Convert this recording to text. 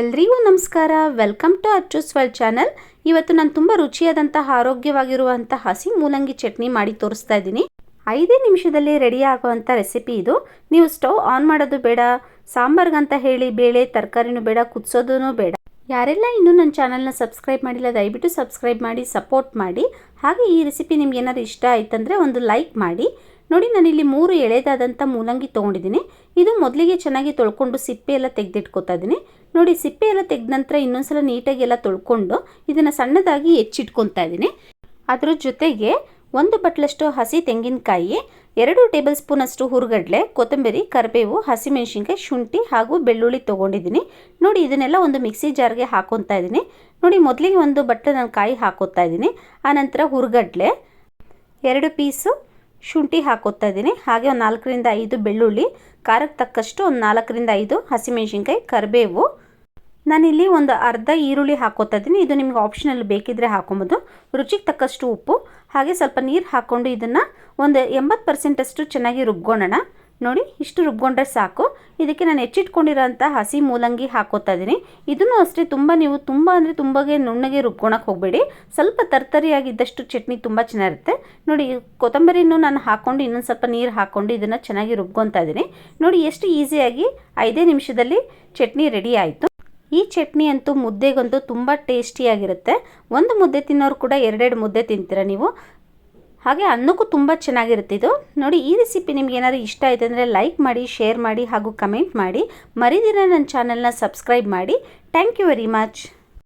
ಎಲ್ರಿಗೂ ನಮಸ್ಕಾರ. Welcome to world channel ಇವತ್ತು ನಾನು ತುಂಬ ರುಚಿಯಾದಂತಹ ಆರೋಗ್ಯವಾಗಿರುವಂಥ ಹಸಿ ಮೂಲಂಗಿ ಚಟ್ನಿ ಮಾಡಿ ತೋರಿಸ್ತಾ ಇದ್ದೀನಿ. ಐದೇ ನಿಮಿಷದಲ್ಲಿ ರೆಡಿ ಆಗುವಂಥ ರೆಸಿಪಿ ಇದು. ನೀವು ಸ್ಟವ್ ಆನ್ ಮಾಡೋದು ಬೇಡ ಸಾಂಬಾರ್ಗಂತ ಹೇಳಿ ಬೇಳೆ, ತರಕಾರಿನೂ ಬೇಡ ಕುದಿಸೋದೂ ಬೇಡ. ಯಾರೆಲ್ಲ ಇನ್ನೂ ನನ್ನ ಚಾನಲ್ನ ಸಬ್ಸ್ಕ್ರೈಬ್ ಮಾಡಿಲ್ಲ, ದಯವಿಟ್ಟು ಸಬ್ಸ್ಕ್ರೈಬ್ ಮಾಡಿ ಸಪೋರ್ಟ್ ಮಾಡಿ. ಹಾಗೆ ಈ ರೆಸಿಪಿ ನಿಮ್ಗೆ ಏನಾದ್ರು ಇಷ್ಟ ಆಯ್ತಂದರೆ ಒಂದು ಲೈಕ್ ಮಾಡಿ. ನೋಡಿ ನಾನಿಲ್ಲಿ ಮೂರು ಎಳೆದಾದಂಥ ಮೂಲಂಗಿ ತೊಗೊಂಡಿದ್ದೀನಿ. ಇದು ಮೊದಲಿಗೆ ಚೆನ್ನಾಗಿ ತೊಳ್ಕೊಂಡು ಸಿಪ್ಪೆ ಎಲ್ಲ ತೆಗೆದಿಟ್ಕೋತಾ ಇದ್ದೀನಿ. ನೋಡಿ, ಸಿಪ್ಪೆ ಎಲ್ಲ ತೆಗೆದ ನಂತರ ಇನ್ನೊಂದ್ಸಲ ನೀಟಾಗಿ ಎಲ್ಲ ತೊಳ್ಕೊಂಡು ಇದನ್ನು ಸಣ್ಣದಾಗಿ ಹೆಚ್ಚಿಟ್ಕೊತಾ ಇದ್ದೀನಿ. ಅದ್ರ ಜೊತೆಗೆ ಒಂದು ಬಟ್ಲಷ್ಟು ಹಸಿ ತೆಂಗಿನಕಾಯಿ, ಎರಡು ಟೇಬಲ್ ಸ್ಪೂನ್ ಅಷ್ಟು ಹುರುಗಡ್ಲೆ, ಕೊತ್ತಂಬರಿ, ಕರಿಬೇವು, ಹಸಿಮೆಣಸಿನ್ಕಾಯಿ, ಶುಂಠಿ ಹಾಗೂ ಬೆಳ್ಳುಳ್ಳಿ ತೊಗೊಂಡಿದ್ದೀನಿ. ನೋಡಿ, ಇದನ್ನೆಲ್ಲ ಒಂದು ಮಿಕ್ಸಿ ಜಾರ್ಗೆ ಹಾಕೊತಾ ಇದ್ದೀನಿ. ನೋಡಿ, ಮೊದಲಿಗೆ ಒಂದು ಬಟ್ಟೆ ನಾನು ಕಾಯಿ ಹಾಕೋತಾ ಇದ್ದೀನಿ. ಆನಂತರ ಹುರುಗಡ್ಲೆ, ಎರಡು ಪೀಸು ಶುಂಠಿ ಹಾಕೋತಾ ಇದ್ದೀನಿ. ಹಾಗೆ ಒಂದು ನಾಲ್ಕರಿಂದ ಐದು ಬೆಳ್ಳುಳ್ಳಿ ಖಾರಕ್ಕೆ ತಕ್ಕಷ್ಟು ಒಂದು ನಾಲ್ಕರಿಂದ ಐದು ಹಸಿಮೆಣಸಿನ್ಕಾಯಿ, ಕರಿಬೇವು. ನಾನಿಲ್ಲಿ ಒಂದು ಅರ್ಧ ಈರುಳ್ಳಿ ಹಾಕೋತಾ ಇದ್ದೀನಿ. ಇದು ನಿಮ್ಗೆ ಆಪ್ಷನಲ್ ಬೇಕಿದ್ರೆ ಹಾಕೊಬೋದು. ರುಚಿಗೆ ತಕ್ಕಷ್ಟು ಉಪ್ಪು, ಹಾಗೆ ಸ್ವಲ್ಪ ನೀರು ಹಾಕ್ಕೊಂಡು ಇದನ್ನು ಒಂದು ಎಂಬತ್ತು ಪರ್ಸೆಂಟಷ್ಟು ಚೆನ್ನಾಗಿ ರುಬ್ಕೊಳ್ಳೋಣ ನೋಡಿ, ಇಷ್ಟು ರುಬ್ಕೊಂಡ್ರೆ ಸಾಕು. ಇದಕ್ಕೆ ನಾನು ಹೆಚ್ಚಿಟ್ಕೊಂಡಿರೋಂಥ ಹಸಿ ಮೂಲಂಗಿ ಹಾಕೋತಾ ಇದ್ದೀನಿ. ಇದನ್ನು ಅಷ್ಟೇ ತುಂಬ ನೀವು ತುಂಬ ಅಂದರೆ ತುಂಬಗೆ ನುಣ್ಣಗೆ ರುಬ್ಕೊಳಕ್ಕೆ ಹೋಗಬೇಡಿ. ಸ್ವಲ್ಪ ತರ್ತರಿಯಾಗಿದ್ದಷ್ಟು ಚಟ್ನಿ ತುಂಬ ಚೆನ್ನಾಗಿರುತ್ತೆ. ನೋಡಿ ಕೊತ್ತಂಬರಿನೂ ನಾನು ಹಾಕ್ಕೊಂಡು ಇನ್ನೊಂದು ಸ್ವಲ್ಪ ನೀರು ಹಾಕ್ಕೊಂಡು ಇದನ್ನು ಚೆನ್ನಾಗಿ ರುಬ್ಕೊತಾ ಇದ್ದೀನಿ. ನೋಡಿ, ಎಷ್ಟು ಈಸಿಯಾಗಿ ಐದೇ ನಿಮಿಷದಲ್ಲಿ ಚಟ್ನಿ ರೆಡಿ ಆಯಿತು. ಈ ಚಟ್ನಿ ಅಂತೂ ಮುದ್ದೆಗಂತೂ ತುಂಬ ಟೇಸ್ಟಿಯಾಗಿರುತ್ತೆ. ಒಂದು ಮುದ್ದೆ ತಿನ್ನೋರು ಕೂಡ ಎರಡೆರಡು ಮುದ್ದೆ ತಿಂತೀರ ನೀವು? ಹಾಗೆ ಅನ್ನಕ್ಕೂ ತುಂಬ ಚೆನ್ನಾಗಿರುತ್ತೆ ಇದು. ನೋಡಿ, ಈ ರೆಸಿಪಿ ನಿಮ್ಗೆ ಏನಾದ್ರು ಇಷ್ಟ ಆಯಿತು ಅಂದರೆ ಲೈಕ್ ಮಾಡಿ ಶೇರ್ ಮಾಡಿ ಹಾಗೂ ಕಮೆಂಟ್ ಮಾಡಿ. ಮರಿದಿರ ನನ್ನ ಚಾನಲ್ನ ಸಬ್ಸ್ಕ್ರೈಬ್ ಮಾಡಿ. Thank you very much